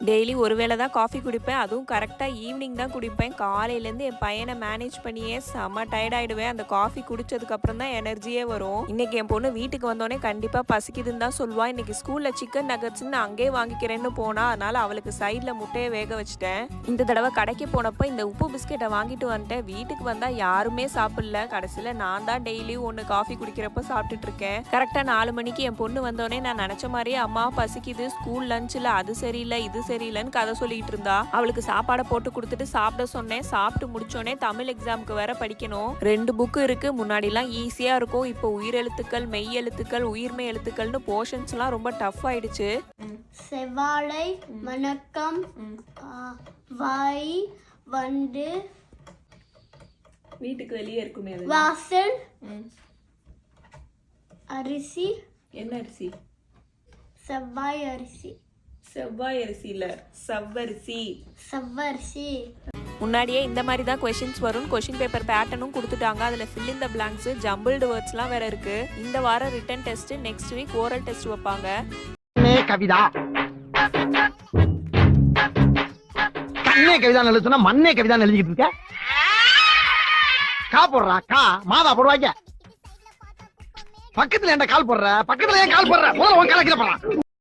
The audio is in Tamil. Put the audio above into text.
டெய்லி ஒரு வேளை தான் காஃபி குடிப்பேன். அதுவும் கரெக்டாக ஈவினிங் தான் குடிப்பேன். காலையிலேருந்து என் பையனை மேனேஜ் பண்ணியே செம்ம டயர்டாயிடுவேன் அந்த காஃபி குடிச்சதுக்கப்புறம் தான் எனர்ஜியே வரும். இன்னைக்கு என் பொண்ணு வீட்டுக்கு வந்தோடனே கண்டிப்பாக பசிக்குதுன்னு தான் சொல்லுவா. இன்னைக்கு ஸ்கூலில் சிக்கன் நகட்ஸ்னு அங்கேயே வாங்கிக்கிறேன்னு போனா அதனால அவளுக்கு சைடில் முட்டையை வேக வச்சுட்டேன். இந்த தடவை கடைக்கு போனப்போ இந்த உப்பு பிஸ்கெட்டை வாங்கிட்டு வந்துட்டேன். வீட்டுக்கு வந்தால் யாருமே சாப்பிடல. கடைசியில் நான் தான் டெய்லி ஒன்று காஃபி குடிக்கிறப்ப சாப்பிட்டுட்டு இருக்கேன். கரெக்டாக நாலு மணிக்கு என் பொண்ணு வந்தோடனே நான் நினச்ச மாதிரியே அம்மா பசிக்குது. ஸ்கூல் லஞ்சில் அது சரியில்லை இது சரியில்லைன்னு கதை சொல்லிட்டு இருந்தா. அவளுக்கு சாப்பாடை போட்டு கொடுத்துட்டு சாப்பிட சொன்னேன். சாப்பிட்டு முடிச்சோடனே தமிழ் எக்ஸாமுக்கு வேற படிக்கணும். ரெண்டு புக்கு இருக்கு. முன்னாடிலாம் ஈஸியா இருக்கும். இப்போ உயிரெழுத்துக்கள் மெய் எழுத்துக்கள் உயிர்மெய் எழுத்துக்கள்னு போர்ஷன்ஸ்லாம் ரொம்ப டஃப் ஆயிடுச்சு. செவ்வாழை வணக்கம். வாய் வண்டு. வீட்டுக்கு வெளியே இருக்குமே வாசல். அரிசி. என்ன அரிசி? செவ்வாய் அரிசி. செவ்வாய் அரிசி இல்ல செவ்வரிசி. செவ்வரிசி. முன்னாடியே இந்த மாதிரி தான் கொஷின்ஸ் வரும் கொஷின் பேப்பர் பேட்டர்னும் கொடுத்துட்டாங்க. அதில் ஃபில் the blanks ஜம்பிள்டு வேர்ட்ஸ்லாம் வேற இருக்கு. இந்த வாரம் written test next week oral test வைப்பாங்க. கண்ணே கவிதா. கண்ணே கவிதா எழுதுனா மண்ணே கவிதா எழுதிக்கிட்டு இருக்க? கா போடுறா கா. மாதா போடுவாங்க. பக்கத்துல என்ன கால் போடுற? பக்கத்துல ஏன் கால் போடுற? முதல்ல உன் கால கீழே போடுறான்